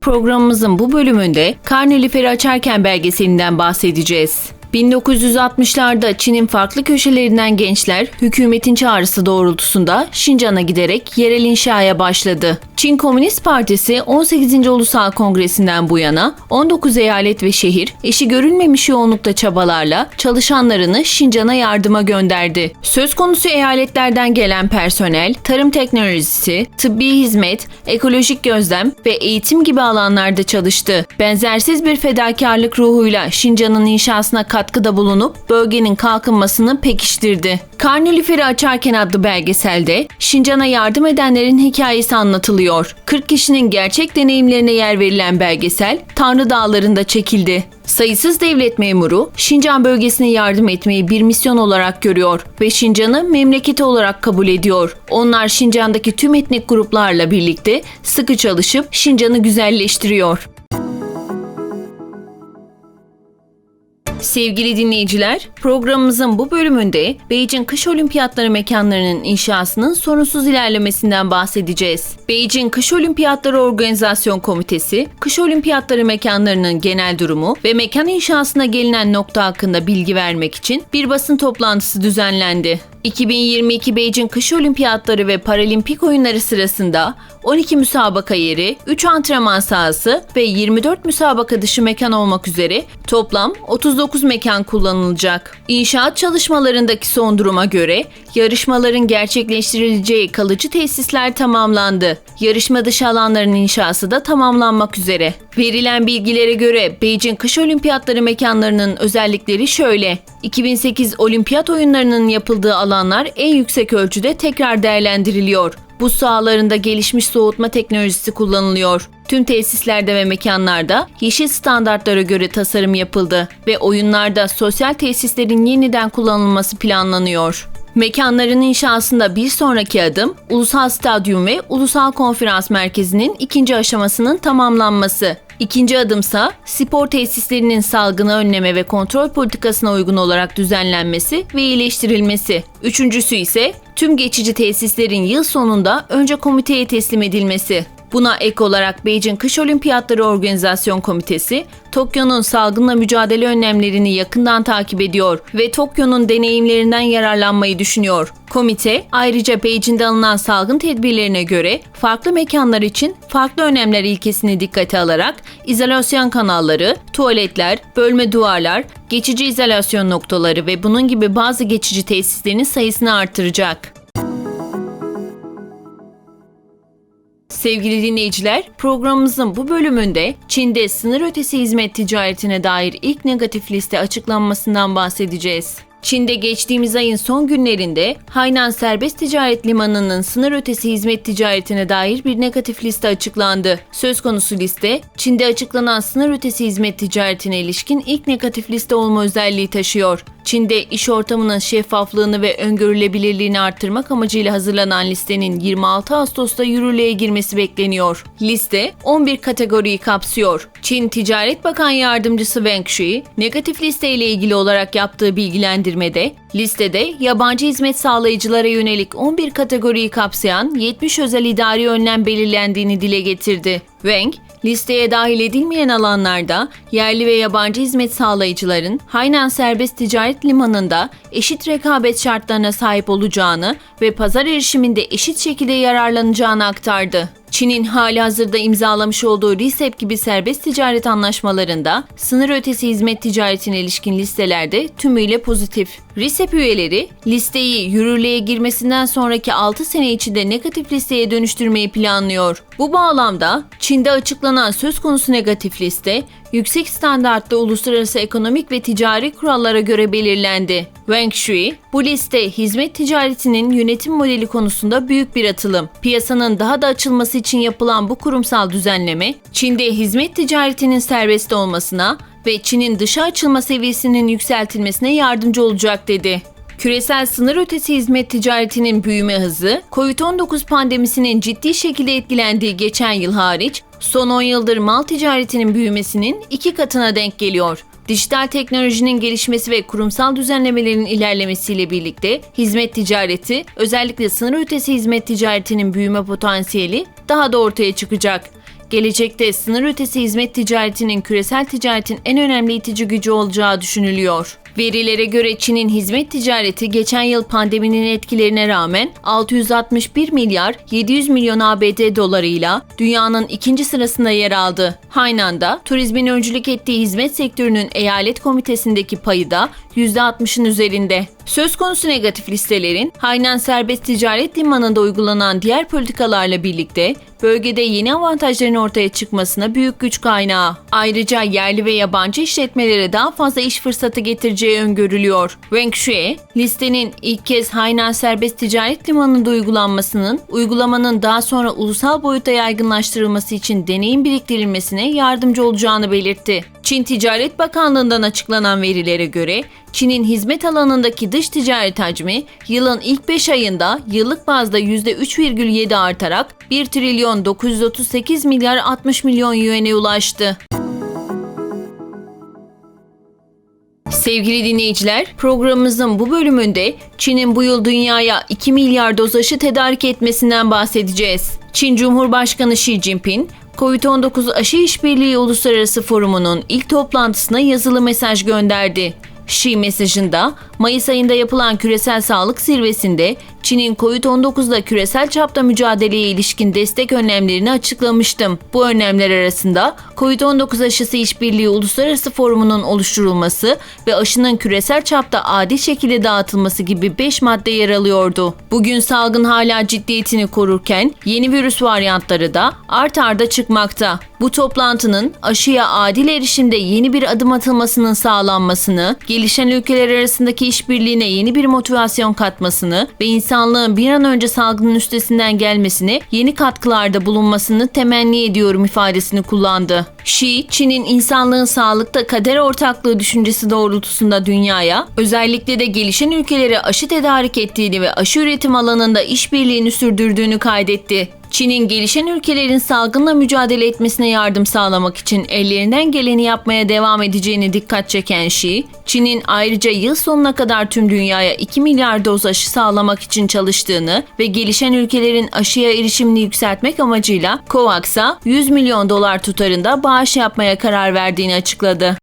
programımızın bu bölümünde Karneliferi açarken belgeselinden bahsedeceğiz. 1960'larda Çin'in farklı köşelerinden gençler hükümetin çağrısı doğrultusunda Şincan'a giderek yerel inşaya başladı. Çin Komünist Partisi 18. Ulusal Kongresi'nden bu yana 19 eyalet ve şehir eşi görülmemiş yoğunlukta çabalarla çalışanlarını Şincan'a yardıma gönderdi. Söz konusu eyaletlerden gelen personel, tarım teknolojisi, tıbbi hizmet, ekolojik gözlem ve eğitim gibi alanlarda çalıştı. Benzersiz bir fedakarlık ruhuyla Şincan'ın inşasına katkıda bulunup bölgenin kalkınmasını pekiştirdi. Karneliferi açarken adlı belgeselde Şincan'a yardım edenlerin hikayesi anlatılıyor. 40 kişinin gerçek deneyimlerine yer verilen belgesel Tanrı Dağları'nda çekildi. Sayısız devlet memuru Şincan bölgesine yardım etmeyi bir misyon olarak görüyor ve Şincan'ı memleketi olarak kabul ediyor. Onlar Şincan'daki tüm etnik gruplarla birlikte sıkı çalışıp Şincan'ı güzelleştiriyor. Sevgili dinleyiciler, programımızın bu bölümünde Beijing Kış Olimpiyatları mekanlarının inşasının sorunsuz ilerlemesinden bahsedeceğiz. Beijing Kış Olimpiyatları Organizasyon Komitesi, Kış Olimpiyatları mekanlarının genel durumu ve mekan inşasına gelinen nokta hakkında bilgi vermek için bir basın toplantısı düzenlendi. 2022 Beijing Kış Olimpiyatları ve Paralimpik Oyunları sırasında 12 müsabaka yeri, 3 antrenman sahası ve 24 müsabaka dışı mekan olmak üzere toplam 39 mekan kullanılacak. İnşaat çalışmalarındaki son duruma göre yarışmaların gerçekleştirileceği kalıcı tesisler tamamlandı. Yarışma dışı alanların inşası da tamamlanmak üzere. Verilen bilgilere göre Beijing Kış Olimpiyatları mekanlarının özellikleri şöyle. 2008 Olimpiyat oyunlarının yapıldığı alanlar en yüksek ölçüde tekrar değerlendiriliyor. Buz sahalarında gelişmiş soğutma teknolojisi kullanılıyor. Tüm tesislerde ve mekanlarda yeşil standartlara göre tasarım yapıldı ve oyunlarda sosyal tesislerin yeniden kullanılması planlanıyor. Mekanların inşasında bir sonraki adım Ulusal Stadyum ve Ulusal Konferans Merkezi'nin ikinci aşamasının tamamlanması. İkinci adımsa spor tesislerinin salgını önleme ve kontrol politikasına uygun olarak düzenlenmesi ve iyileştirilmesi. Üçüncüsü ise tüm geçici tesislerin yıl sonunda önce komiteye teslim edilmesi. Buna ek olarak Beijing Kış Olimpiyatları Organizasyon Komitesi, Tokyo'nun salgınla mücadele önlemlerini yakından takip ediyor ve Tokyo'nun deneyimlerinden yararlanmayı düşünüyor. Komite ayrıca Beijing'de alınan salgın tedbirlerine göre farklı mekanlar için farklı önlemler ilkesini dikkate alarak izolasyon kanalları, tuvaletler, bölme duvarlar, geçici izolasyon noktaları ve bunun gibi bazı geçici tesislerin sayısını artıracak. Sevgili dinleyiciler, programımızın bu bölümünde Çin'de sınır ötesi hizmet ticaretine dair ilk negatif liste açıklanmasından bahsedeceğiz. Çin'de geçtiğimiz ayın son günlerinde Hainan Serbest Ticaret Limanı'nın sınır ötesi hizmet ticaretine dair bir negatif liste açıklandı. Söz konusu liste, Çin'de açıklanan sınır ötesi hizmet ticaretine ilişkin ilk negatif liste olma özelliği taşıyor. Çin'de iş ortamının şeffaflığını ve öngörülebilirliğini arttırmak amacıyla hazırlanan listenin 26 Ağustos'ta yürürlüğe girmesi bekleniyor. Liste 11 kategoriyi kapsıyor. Çin Ticaret Bakan Yardımcısı Wang Shui, negatif liste ile ilgili olarak yaptığı bilgilendirmede, listede yabancı hizmet sağlayıcılara yönelik 11 kategoriyi kapsayan 70 özel idari önlem belirlendiğini dile getirdi. Wang, Listeye dahil edilmeyen alanlarda yerli ve yabancı hizmet sağlayıcıların Hainan Serbest Ticaret Limanı'nda eşit rekabet şartlarına sahip olacağını ve pazar erişiminde eşit şekilde yararlanacağını aktardı. Çin'in hali hazırda imzalamış olduğu RCEP gibi serbest ticaret anlaşmalarında sınır ötesi hizmet ticaretine ilişkin listelerde tümüyle pozitif. RCEP üyeleri listeyi yürürlüğe girmesinden sonraki 6 sene içinde negatif listeye dönüştürmeyi planlıyor. Bu bağlamda Çin'de açıklanan söz konusu negatif liste yüksek standartlı uluslararası ekonomik ve ticari kurallara göre belirlendi. Wang Shui, bu liste hizmet ticaretinin yönetim modeli konusunda büyük bir atılım. Piyasanın daha da açılması için yapılan bu kurumsal düzenleme, Çin'de hizmet ticaretinin serbest olmasına ve Çin'in dışa açılma seviyesinin yükseltilmesine yardımcı olacak dedi. Küresel sınır ötesi hizmet ticaretinin büyüme hızı, COVID-19 pandemisinin ciddi şekilde etkilendiği geçen yıl hariç, son 10 yıldır mal ticaretinin büyümesinin iki katına denk geliyor. Dijital teknolojinin gelişmesi ve kurumsal düzenlemelerin ilerlemesiyle birlikte hizmet ticareti, özellikle sınır ötesi hizmet ticaretinin büyüme potansiyeli daha da ortaya çıkacak. gelecekte sınır ötesi hizmet ticaretinin küresel ticaretin en önemli itici gücü olacağı düşünülüyor. Verilere göre Çin'in hizmet ticareti geçen yıl pandeminin etkilerine rağmen 661 milyar 700 milyon ABD dolarıyla dünyanın ikinci sırasında yer aldı. Haynan'da turizmin öncülük ettiği hizmet sektörünün eyalet komitesindeki payı da %60'ın üzerinde. Söz konusu negatif listelerin Haynan Serbest Ticaret Limanı'nda uygulanan diğer politikalarla birlikte bölgede yeni avantajların ortaya çıkmasına büyük güç kaynağı. Ayrıca yerli ve yabancı işletmelere daha fazla iş fırsatı getireceği öngörülüyor. Wang Shui, listenin ilk kez Hainan Serbest Ticaret Limanı'nda uygulanmasının, uygulamanın daha sonra ulusal boyuta yaygınlaştırılması için deneyim biriktirilmesine yardımcı olacağını belirtti. Çin Ticaret Bakanlığı'ndan açıklanan verilere göre Çin'in hizmet alanındaki dış ticaret hacmi yılın ilk 5 ayında yıllık bazda %3,7 artarak 1 trilyon 938 milyar 60 milyon yuan'e ulaştı. Sevgili dinleyiciler, programımızın bu bölümünde Çin'in bu yıl dünyaya 2 milyar doz aşı tedarik etmesinden bahsedeceğiz. Çin Cumhurbaşkanı Xi Jinping, COVID-19 Aşı İşbirliği Uluslararası Forumu'nun ilk toplantısına yazılı mesaj gönderdi. Xi mesajında Mayıs ayında yapılan küresel sağlık zirvesinde Çin'in COVID-19'la küresel çapta mücadeleye ilişkin destek önlemlerini açıklamıştım. Bu önlemler arasında COVID-19 aşısı işbirliği uluslararası forumunun oluşturulması ve aşının küresel çapta adil şekilde dağıtılması gibi 5 madde yer alıyordu. Bugün salgın hala ciddiyetini korurken yeni virüs varyantları da art arda çıkmakta. Bu toplantının aşıya adil erişimde yeni bir adım atılmasının sağlanmasını, gelişen ülkeler arasındaki işbirliğine yeni bir motivasyon katmasını ve insanlığın bir an önce salgının üstesinden gelmesine yeni katkılarda bulunmasını temenni ediyorum ifadesini kullandı. Xi, Çin'in insanlığın sağlıkta kader ortaklığı düşüncesi doğrultusunda dünyaya, özellikle de gelişen ülkelere aşı tedarik ettiğini ve aşı üretim alanında işbirliğini sürdürdüğünü kaydetti. Çin'in gelişen ülkelerin salgınla mücadele etmesine yardım sağlamak için ellerinden geleni yapmaya devam edeceğini dikkat çeken Xi, Çin'in ayrıca yıl sonuna kadar tüm dünyaya 2 milyar doz aşı sağlamak için çalıştığını ve gelişen ülkelerin aşıya erişimini yükseltmek amacıyla COVAX'a 100 milyon dolar tutarında bağış yapmaya karar verdiğini açıkladı.